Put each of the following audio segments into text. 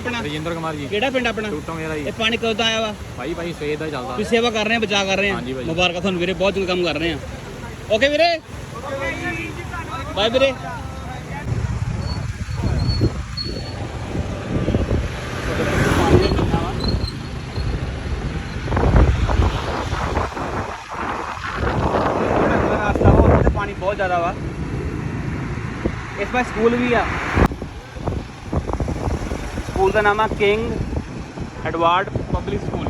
ਆਪਣਾ? ਰਜਿੰਦਰ ਕੁਮਾਰ ਜੀ। ਕਿਹੜਾ ਪਿੰਡ ਆਪਣਾ? ਟੂਟੋਂ ਮੇਰਾ ਜੀ। ਇਹ ਪਾਣੀ ਕਦੋਂ ਦਾ ਆਇਆ ਵਾ? ਭਾਈ ਭਾਈ ਸਵੇਰ ਦਾ ਹੀ ਚੱਲਦਾ। ਤੁਸੀਂ ਸੇਵਾ ਕਰ ਰਹੇ ਆ ਬਚਾ ਕਰ ਰਹੇ ਆ ਹਾਂਜੀ ਭਾਈ। ਮੁਬਾਰਕਾਂ ਤੁਹਾਨੂੰ ਵੀਰੇ ਬਹੁਤ ਚੰਗਾ ਕੰਮ ਕਰ ਰਹੇ ਆ ਓਕੇ ਵੀਰੇ। ਬਾਏ ਵੀਰੇ। ਪਾਣੀ ਬਹੁਤ ਜ਼ਿਆਦਾ ਵਾ। ਇਸ ਪਾਸ ਸਕੂਲ ਵੀ ਆ। ਸਕੂਲ ਦਾ ਨਾਮ ਆ ਕਿੰਗ ਐਡਵਾਰਡ ਪਬਲਿਕ ਸਕੂਲ।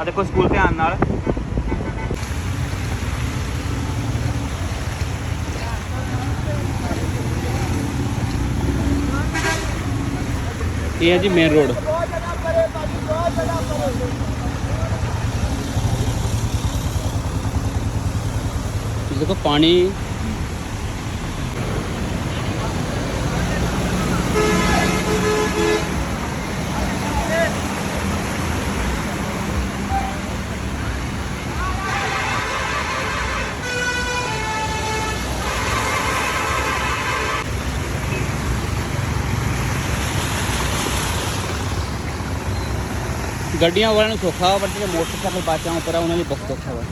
ਆ ਦੇਖੋ ਸਕੂਲ ਧਿਆਨ ਨਾਲ। ਇਹ ਹੈ ਜੀ ਮੇਨ ਰੋਡ ਦੇਖੋ ਪਾਣੀ ਗੱਡੀਆਂ ਵਾਲਿਆਂ ਨੂੰ ਸੌਖਾ ਵਾ, ਪਰ ਜਿਹੜੇ ਮੋਟਰਸਾਈਕਲ ਬਾਚਾਂ ਉੱਪਰ ਆ ਉਹਨਾਂ ਲਈ ਬਹੁਤ ਔਖਾ ਵਾ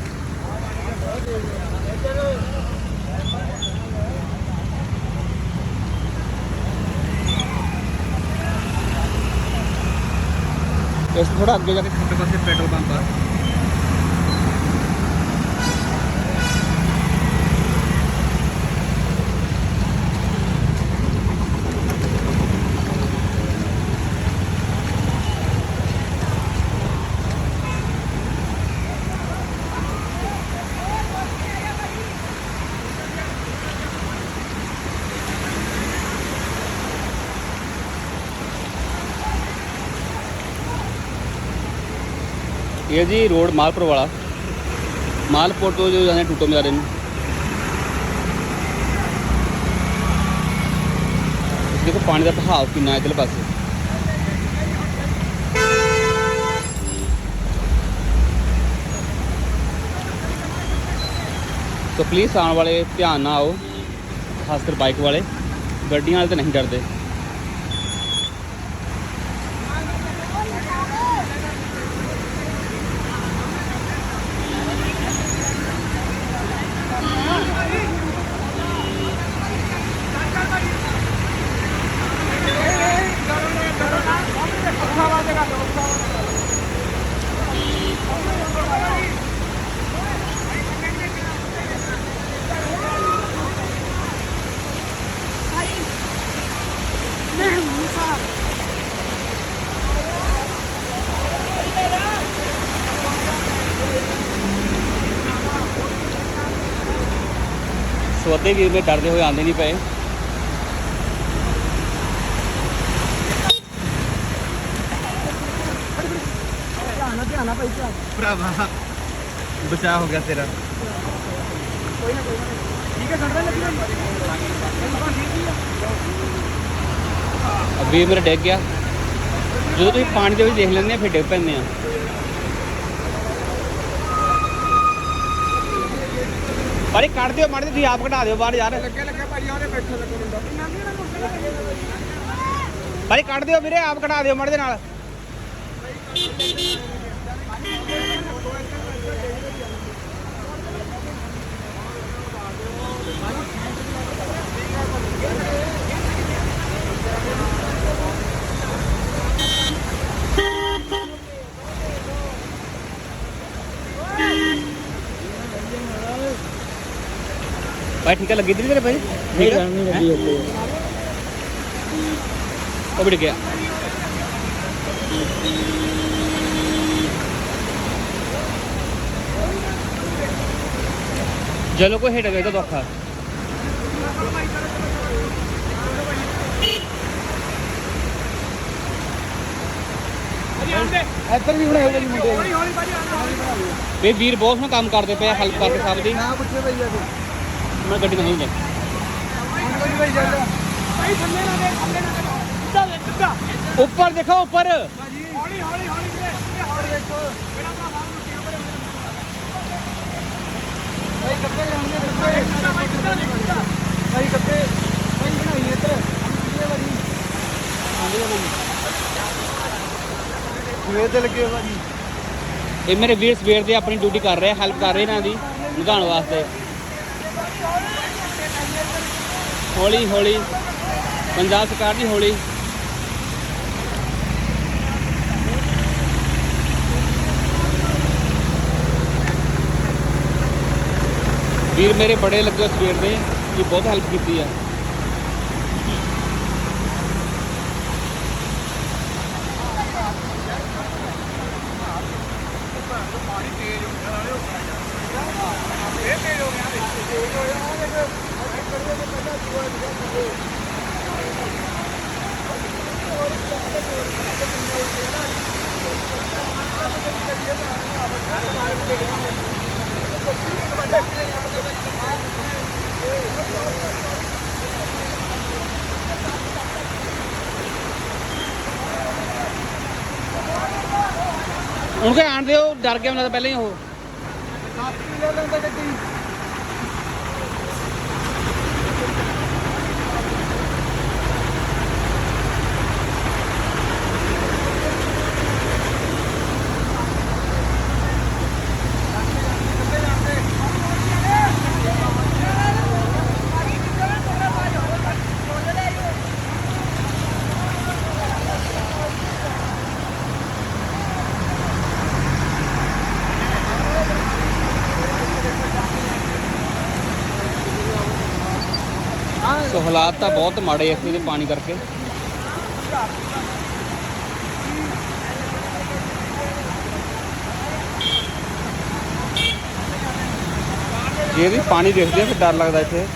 ਇਸ ਤੋਂ ਥੋੜਾ ਅੱਗੇ ਜਾ ਕੇ ਖੱਬੇ ਪਾਸੇ ਪੈਟਰੋਲ ਪੰਪ ਆ ਇਹ ਜੀ ਰੋਡ ਮਾਲਪੁਰ ਵਾਲਾ। ਮਾਲਪੁਰ ਤੋਂ ਜੋ ਜਾਂਦੇ ਟੂਟੋ ਮਜ਼ਾਰੇ ਨੂੰ। ਦੇਖੋ ਪਾਣੀ ਦਾ ਬਹਾਵ ਕਿੰਨਾ ਹੈ ਇਧਰਲੇ ਪਾਸੇ। ਸੋ ਪਲੀਜ਼ ਆਉਣ ਵਾਲੇ ਧਿਆਨ ਨਾਲ ਆਓ। ਖਾਸ ਕਰ ਬਾਈਕ ਵਾਲੇ। ਗੱਡੀਆਂ ਵਾਲੇ ਤਾਂ ਨਹੀਂ ਡਰਦੇ। ਸੋ ਅੱਧੇ ਵੀਰ ਮੇ ਡਰਦੇ ਹੋਏ ਆਉਂਦੇ ਨਹੀਂ ਪਏ। ਭਰਾਵਾ ਬਚਾ ਹੋ ਗਿਆ ਤੇਰਾ। ਆ ਵੀਰ ਮੇਰਾ ਡਿੱਗ ਗਿਆ। ਜਦੋਂ ਤੁਸੀਂ ਪਾਣੀ ਦੇ ਵਿੱਚ ਦੇਖ ਲੈਂਦੇ ਆ ਫਿਰ ਡਿੱਗ ਪੈਂਦੇ ਆ। ਬਾਰੇ ਕੱਢ ਦਿਓ ਮਾੜੇ ਤੁਸੀਂ ਆਪ ਘਟਾ ਦਿਓ ਬਾਹਰ ਯਾਰ। ਲੱਗੇ ਲੱਗੇ ਭਾਈ ਉਹਨੇ ਬੈਠਾ ਲੱਗਾ ਬਾਰੇ ਕੱਢ ਦਿਓ ਵੀਰੇ ਆਪ ਘਟਾ ਦਿਓ ਮਾੜੇ ਦੇ ਨਾਲ। ਭਾਈ ਠੀਕ ਹੈ ਲੱਗੀ ਤੇਰੀ ਤੇਰੇ ਭਾਈ ਠੀਕ ਹੈ ਹੈਂ? ਉਹ ਵੀ ਗਿਆ ਜਲੋ ਕੋ ਹੇਠ ਗਏ ਤਾਂ ਔਖਾ ਇੱਧਰ ਵੀ ਬਣਾਏ ਜੀ ਮੁੰਡੇ ਇਹ ਵੀਰ ਬਹੁਤ ਸੋਹਣਾ ਕੰਮ ਕਰਦੇ ਪਏ ਹੈਲਪ ਕਰਕੇ ਸਭ ਦੀ ਨਾ ਪੁੱਛੇ ਭਾਈ ਜੀ ਮੈਂ ਗੱਡੀ ਨਹੀਂ ਜਾ ਭਾਈ ਜਲਦਾ ਉੱਪਰ ਦੇਖੋ, ਉੱਪਰ। ਭਾਈ ਕੱਪੜੇ ਲਾਉਣੇ ਭਾਈ ਕੱਪੜੇ ਭਾਈ ਬਣਾਈ ਇੱਧਰ ਇਹ ਵਾਰੀ ਆਂਦੇ ਭਾਈ ਸਵੇਰ ਦੇ ਲੱਗੇ ਭਾਜੀ ਇਹ ਮੇਰੇ ਵੀਰ ਸਵੇਰ ਦੇ ਆਪਣੀ ਡਿਊਟੀ ਕਰ ਰਹੇ ਹੈਲਪ ਕਰ ਰਹੇ ਇਹਨਾਂ ਦੀ ਨਿਗਾਉਣ ਵਾਸਤੇ। ਹੌਲੀ ਹੌਲੀ ਪੰਜਾਬ ਸਰਕਾਰ ਦੀ ਹੌਲੀ। ਵੀਰ ਮੇਰੇ ਬੜੇ ਲੱਗੇ ਸਵੇਰ ਦੇ ਕਿ ਬਹੁਤ ਹੈਲਪ ਕੀਤੀ ਆ। ਹੁਣ ਕਿ ਆਣ ਦਿਓ ਡਰ ਗਿਆ ਮੈਨੂੰ ਲੱਗਦਾ ਪਹਿਲਾਂ ਹੀ ਉਹ। ਕਾਪੀ ਲੈ ਲੈਂਦਾ ਗੱਡੀ ਸੋ ਹਾਲਾਤ ਤਾਂ ਬਹੁਤ ਮਾੜੇ ਆ ਇੱਥੇ ਦੇ ਪਾਣੀ ਕਰਕੇ। ਜੇ ਵੀ ਪਾਣੀ ਦੇਖਦੇ ਆ, ਫਿਰ ਡਰ ਲੱਗਦਾ ਇੱਥੇ।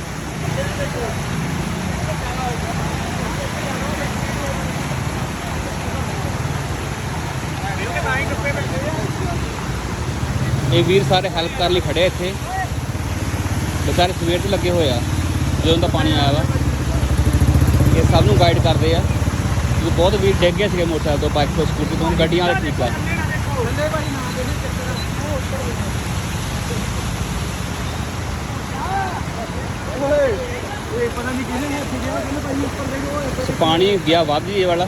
ਇਹ ਵੀਰ ਸਾਰੇ ਹੈਲਪ ਕਰਨ ਲਈ ਖੜੇ ਆ ਇੱਥੇ। ਵਿਚਾਰੇ ਸਵੇਰ ਤੋਂ ਲੱਗੇ ਹੋਏ ਆ, ਜਦੋਂ ਦਾ ਪਾਣੀ ਆਇਆ ਵਾ। ਇਹ ਸਭ ਨੂੰ ਗਾਈਡ ਕਰਦੇ ਆ। ਕਿਉਂਕਿ ਬਹੁਤ ਵੀਰ ਡਿੱਗ ਗਏ ਸੀਗੇ ਮੋਟਰਸਾਈਕਲ ਤੋਂ ਬਾਈਕ ਤੋਂ ਸਕੂਟਰ ਤੋਂ ਗੱਡੀਆਂ ਵਾਲੇ ਠੀਕ ਆ। ਗਿਆ ਪਾਣੀ ਗਿਆ ਵੱਧ ਜੀ ਇਹ ਵਾਲਾ।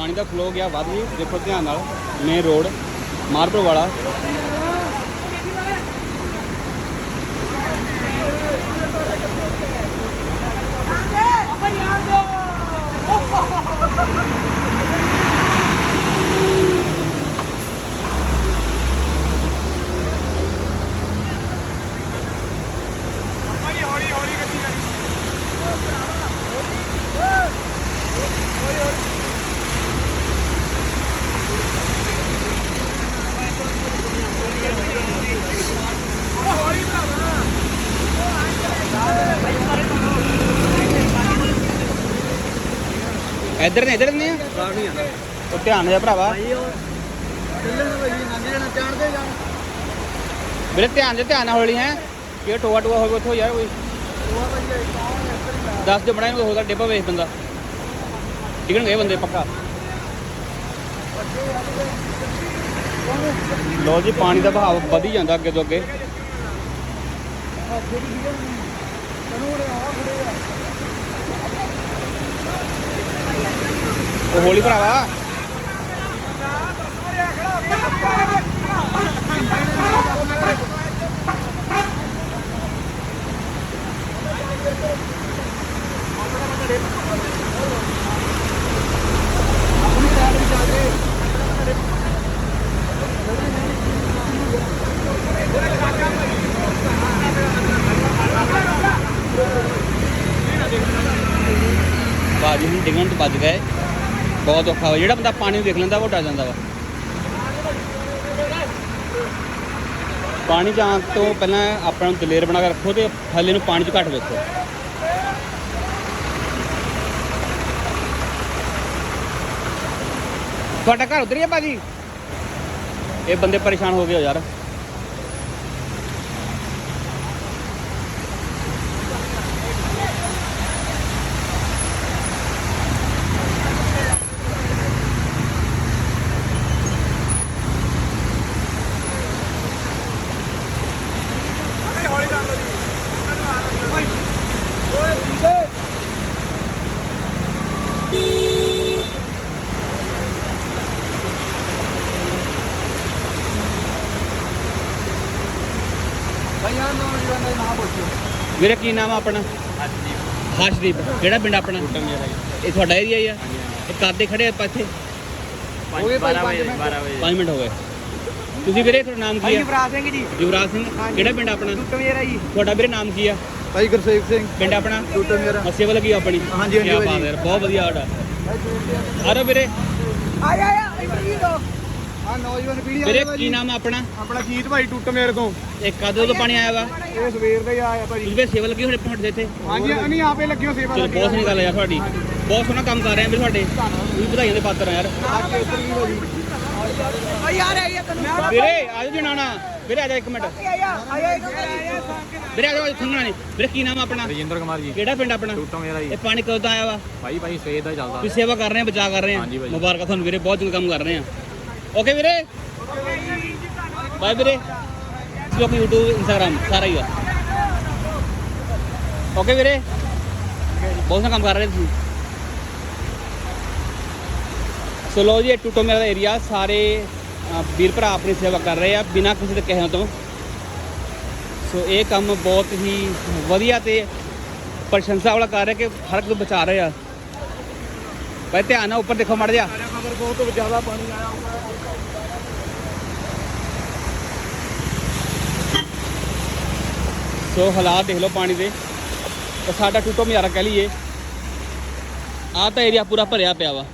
ਪਾਣੀ ਦਾ ਫਲੋ ਗਿਆ ਵੱਧ ਜੀ ਦੇਖੋ ਧਿਆਨ ਨਾਲ ਮੇਨ ਰੋਡ ਮਾਰਬਲ ਵਾਲਾ। ਇੱਧਰ ਨੇ ਇੱਧਰ ਨੇ? ਆ ਨਹੀਂ ਆਣਾ ਉਹ ਧਿਆਨ ਦੇ ਭਰਾਵਾ। ਭਾਈ ਉਹ ਚੱਲਣ ਦਾ ਭਾਈ ਨਾ ਚਾੜਦੇ ਜਾਣ ਵੀਰੇ, ਧਿਆਨ ਦੇ, ਧਿਆਨ ਨਾਲ ਹੌਲੀ ਹੈ। ਕਿ ਟੋਆ ਟੋਆ ਹੋਵੇ ਉੱਥੋਂ ਯਾਰ ਕੋਈ। ਉਹ ਭਾਈ ਕੌਣ ਇੱਧਰ ਹੀ ਲਾ ਦੱਸ ਦੇ ਬੜਾ ਇਹਨੂੰ ਹੋਦਾ ਡਿੱਬਾ ਵੇਖ ਬੰਦਾ। ਟਿਕਣ ਗਏ ਬੰਦੇ, ਪੱਕਾ। ਲੋ ਜੀ, ਪਾਣੀ ਦਾ ਬਹਾਵ ਵਧੀ ਜਾਂਦਾ ਅੱਗੇ ਤੋਂ ਅੱਗੇ। ਤੈਨੂੰ ਉਹਨੇ ਆ ਖੜੇ ਆ ਉਹ ਹੌਲੀ ਭਰਾਵਾ ਬਾਜੀ ਹੁਣ ਡਿੱਗਣ ਤੋਂ ਬਚ ਗਏ ਬਹੁਤ ਔਖਾ ਵਾ। ਜਿਹੜਾ ਬੰਦਾ ਪਾਣੀ ਨੂੰ ਦੇਖ ਲੈਂਦਾ, ਉਹ ਡਰ ਜਾਂਦਾ ਵਾ। ਪਾਣੀ ਜਾਣ ਤੋਂ ਪਹਿਲਾਂ ਆਪਣਾ ਨੂੰ ਦਲੇਰ ਬਣਾ ਕੇ ਰੱਖੋ ਤੇ ਥੱਲੇ ਨੂੰ ਪਾਣੀ 'ਚ ਘੱਟ ਵੇਖੋ। ਤੁਹਾਡਾ ਘਰ ਉਧਰ ਹੀ ਆ ਭਾਜੀ? ਇਹ ਬੰਦੇ ਪਰੇਸ਼ਾਨ ਹੋ ਗਏ ਯਾਰ। ਵੀਰੇ ਕੀ ਨਾਮ ਆ ਆਪਣਾ ਹਰਸ਼ਦੀਪ ਕਿਹੜਾ ਪਿੰਡ ਆਪਣਾ ਇਹ ਤੁਹਾਡਾ ਏਰੀਆ ਹੀ ਆ ਇਹ ਕਾਦੇ ਖੜੇ ਆਪਾਂ ਇੱਥੇ ਹੋ ਗਏ ਭਾਈ 5 ਮਿੰਟ 5 ਮਿੰਟ ਹੋ ਗਏ ਤੁਸੀਂ ਵੀਰੇ ਤੁਹਾਡਾ ਨਾਮ ਕੀ ਆ ਯੁਵਰਾਜ ਸਿੰਘ ਜੀ ਯੁਵਰਾਜ ਸਿੰਘ। ਕਿਹੜਾ ਪਿੰਡ ਆਪਣਾ ਟੁੱਟ ਮੇਰਾ ਜੀ ਤੁਹਾਡਾ ਵੀਰੇ ਨਾਮ ਕੀ ਆ ਭਾਈ ਗੁਰਸੇਵ ਸਿੰਘ ਪਿੰਡ ਆਪਣਾ ਟੁੱਟ ਮੇਰਾ ਮੱਸੇ ਵਾਲਾ ਕੀ ਆ ਆਪਣੀ ਹਾਂਜੀ, ਹਾਂਜੀ ਬਹੁਤ ਵਧੀਆ ਆਡਾ ਆ ਰਹੇ ਵੀਰੇ ਆ ਜਾ ਆ ਆ ਨੌਜਵਾਨ ਪੀੜ੍ਹੀ ਵੀਰੇ ਆ ਭਾਈ ਕੀ ਨਾਮ ਆ ਆਪਣਾ? ਆਪਣਾ ਜੀਤ ਭਾਈ ਟੁੱਟ ਮੇਰੇ ਤੋਂ। ਇਹ ਕਦੋਂ ਤੋਂ ਪਾਣੀ ਆਇਆ ਵਾ? ਇਹ ਸਵੇਰ ਦਾ ਹੀ ਆਇਆ ਭਾਈ ਤੁਸੀਂ ਵੀ ਸੇਵਾ ਲੱਗੀ ਹੋਣੀ ਪਹੁੰਚਦੇ ਇੱਥੇ? ਹਾਂਜੀ ਨਹੀਂ ਆਪੇ ਲੱਗਿਓ ਸੇਵਾ ਚਲੋ ਬਹੁਤ ਸੋਹਣੀ ਗੱਲ ਹੈ ਯਾਰ ਤੁਹਾਡੀ। ਬਹੁਤ ਸੋਹਣਾ ਕੰਮ ਕਰ ਰਹੇ ਆ ਵੀਰੇ ਤੁਹਾਡੇ। ਤੁਸੀਂ ਵਧਾਈਆਂ ਦੇ ਪਾਤਰ ਆ ਯਾਰ। ਆ ਯਾਰ ਆਇਆ ਤੈਨੂੰ। ਵੀਰੇ ਆ ਜਾਓ ਜਨਾਣਾ ਵੀਰੇ ਆ ਜਾ ਇੱਕ ਮਿੰਟ। ਆਇਆ ਆਇਆ ਵੀਰੇ ਆ ਜਾਓ ਖੰਗਣਾ ਨਹੀਂ ਵੀਰੇ ਕੀ ਨਾਮ ਆ ਆਪਣਾ? ਰਜਿੰਦਰ ਕੁਮਾਰ ਜੀ। ਕਿਹੜਾ ਪਿੰਡ ਆਪਣਾ? ਟੂਟੋ ਮੇਰਾ ਜੀ। ਇਹ ਪਾਣੀ ਕਦੋਂ ਦਾ ਆਇਆ ਵਾ? ਭਾਈ ਭਾਈ ਸਵੇਰ ਦਾ ਚੱਲਦਾ। ਤੁਸੀਂ ਸੇਵਾ ਕਰ ਰਹੇ ਆ ਬਚਾ ਕਰ ਰਹੇ ਆ। ਮੁਬਾਰਕਾਂ ਤੁਹਾਨੂੰ ਵੀਰੇ ਬਹੁਤ ਚੰਗਾ ਕੰਮ ਕਰ ਰਹੇ ਆ। ਓਕੇ ਵੀਰੇ? ਬਾਏ ਵੀਰੇ. ਲੋਕ YouTube, Instagram, ਸਾਰਾ ਹੀ ਆ। ਓਕੇ ਵੀਰੇ? ਬਹੁਤ ਸਾਰਾ ਕੰਮ ਕਰ ਰਹੇ ਤੁਸੀਂ। ਸੋ ਲੋ ਜੀ, ਇਹ ਟੂਟੋ ਮੇਰਾ ਏਰੀਆ ਸਾਰੇ ਵੀਰ ਭਰਾ ਆਪਣੀ ਸੇਵਾ ਕਰ ਰਹੇ ਆ, ਬਿਨਾਂ ਕਿਸੇ ਦੇ ਕਹਿਣ ਤੋਂ। ਸੋ ਇਹ ਕੰਮ ਬਹੁਤ ਹੀ ਵਧੀਆ ਤੇ ਪ੍ਰਸ਼ੰਸਾ ਵਾਲਾ ਕਰ ਰਿਹਾ ਕਿ ਹਰ ਇੱਕ ਨੂੰ ਬਚਾ ਰਿਹਾ ਭਾਈ ਧਿਆਨ ਨਾਲ ਉੱਪਰ ਦੇਖੋ ਮੜ ਜਾ। ਖਬਰ ਬਹੁਤ ਜ਼ਿਆਦਾ ਪਾਣੀ ਆਇਆ ਸੋ ਹਾਲਾਤ ਦੇਖ ਲਓ ਪਾਣੀ ਦੇ। ਤੇ ਸਾਡਾ ਟੂਟੋ ਮਿਆਰਾ ਕਹਿ ਲਈਏ। ਆਹ ਤਾਂ ਏਰੀਆ ਪੂਰਾ ਭਰਿਆ ਪਿਆ ਵਾ।